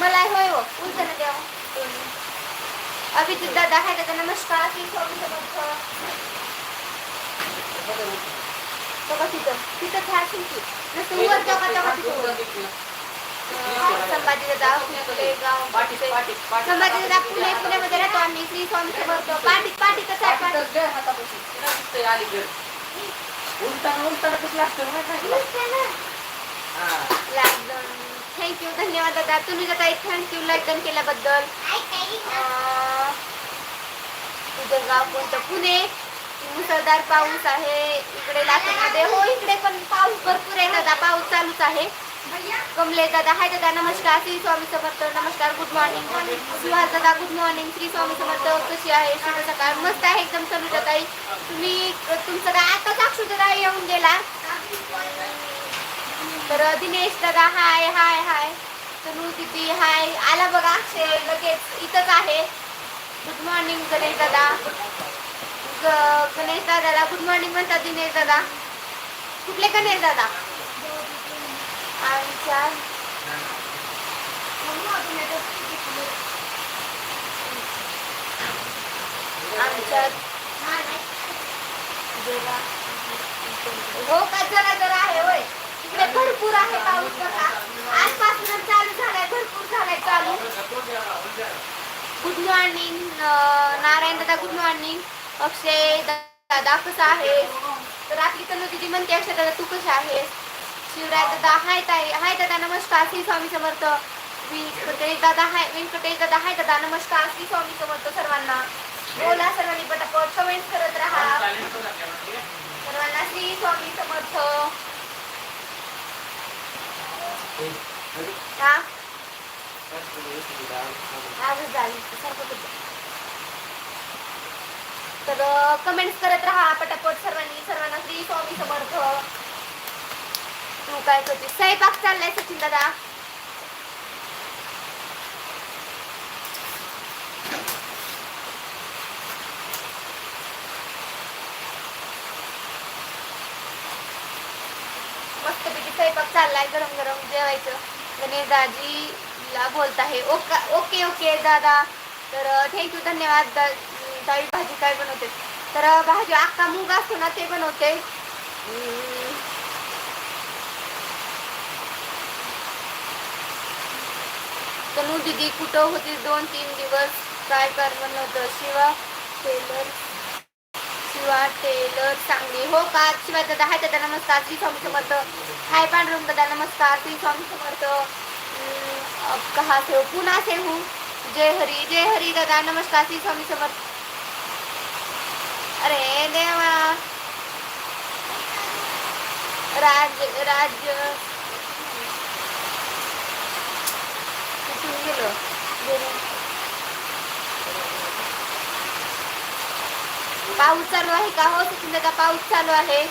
मला होय हो उलटं द्या अभिजित दादा आहे दादा नमस्कार श्री स्वामी समर्थ तिथं तिथं ह्या शिंकी नुसतं वर चौका चौका तिथं संभाजी दादा फुले गाव संभाजी दादा राहतो आम्ही श्री स्वामी समर्थ आहे कसं लागतं माहिती आहे का? हा. थँक्यू धन्यवाद दादा. तुम्ही दादा थँक्यू लाईक डन केल्याबद्दल तुझं गाव कोणतं? पुणे. मुसळधार पाऊस आहे. इकडे लातूरमध्ये. हो इकडे पण पाऊस भरपूर आहे दादा. पाऊस चालूच आहे. कमले दादा. हाय दादा. नमस्कार. श्री स्वामी समर्थ. नमस्कार. गुड मॉर्निंग सुहास दादा गुड मॉर्निंग श्री स्वामी समर्थ. कशी आहे? शुभ सकाळ. मस्त आहे एकदम तनुजा ताई. तुम्ही तुमचं आता साक्षुदा येऊन गेला? तर दिनेश दादा हाय हाय हाय. तनु दिदी हाय. आला बघा अक्षय लगेच इथंच आहे. गुड मॉर्निंग गणेश दादा. ग- गणेश दादाला गुड मॉर्निंग म्हणतात दिनेश दादा. कुठले गणेश दादा? आमच्या आमच्या हो का जरा जरा आहे होय. इकडे भरपूर आहे पाऊस बघा. आजपासून चालू झालाय भरपूर झालाय चालू. गुड मॉर्निंग नारायण दादा गुड मॉर्निंग अक्षय दादा कसं आहे तर आपली तनु दिदी म्हणते अक्षय दादा तू कशा आहेस? शिवराय दादा हाय ताई. हाय दादा नमस्कार. श्री स्वामी समर्थ. व्यंकटेश दादा हाय. व्यंकटेश दादा हाय दादा नमस्कार. श्री स्वामी समर्थ सर्वांना. बोला सर्वांनी पटापट कमेंट करत राहा. सर्वांना श्री स्वामी समर्थ हा आजच झाली सारखं होतं. तर कमेंट्स करत राहा पटापट सर्वांनी. सर्वांना श्री स्वामी समर्थ तू काय करते स्वयंपाक चाललाय सचिन दादा. मस्तपैकी स्वयंपाक चाललाय गरम गरम जेवायचं. गणेश दाजीला बोलत आहे ओका ओके ओके दादा. तर थँक्यू धन्यवाद. दा- भाजी काय बनवते? तर भाजी अख्खा मूग असतो ना ते बनवते. हम्म. तनु दिदी कुठं होती? दोन तीन दिवस काय कर बनवतं शिवा टेलर शिवा टेलर सांगली. हो का? शिवाय दादा हाय दादा नमस्कार. श्री स्वामी समर्थ हाय पांडुरंग दादा नमस्कार. श्री स्वामी समर्थ अब कहाँ से हो? पुणे से हूँ. जय हरी जय हरी दादा नमस्कार. श्री स्वामी समर्थ अरे देवा. राज राज कुठून गेलो गेलो. पाऊस चालू आहे का? हो सचिन दादा पाऊस चालू आहे.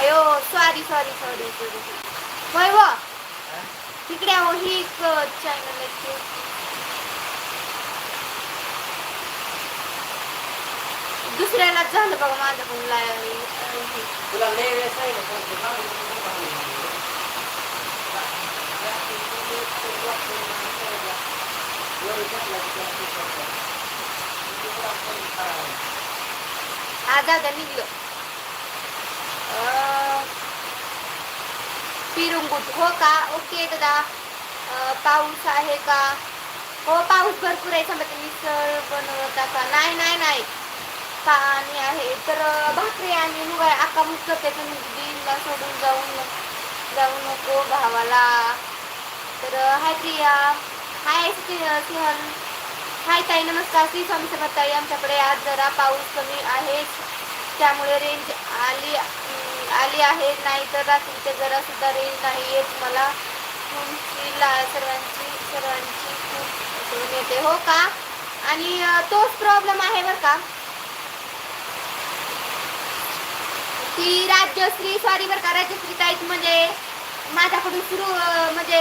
अयो सॉरी सॉरी सॉरी सॉरी होय व? तिकडे अहो ही एक चॅनल आहे दुसऱ्यालाच झालं बघा माझं पण लाईव्ह तुला लय वेळेस सांगितलं, आज दादा निघलो अं, पिरुंगुट हो का ओके दादा अं, पाऊस आहे का हो पाऊस भरपूर आहे समजा मिसळ बनवता का नाही नाही नाही पाणी आहे तर भाकरी आणि मुगा अक्का मुक्त करते. तुम्ही दिदीला सोडून जाऊन जाऊ नको भावाला. तर हाय प्रिया. हाय सिंहल हाय ताई नमस्कार. श्री स्वामी समर्थ ताई आमच्याकडे आज जरा पाऊस कमी आहे. त्यामुळे रेंज आली आली आहे. नाही तर रात्रीचे जरा सुद्धा रेंज नाही येत मला तुमची ला सर्वांची सर्वांची खूप येते. हो का? आणि तोच प्रॉब्लेम आहे बरं का? ती राज्यश्री सॉरी बरं का राज्यश्री ताईच म्हणजे माझ्याकडून सुरू म्हणजे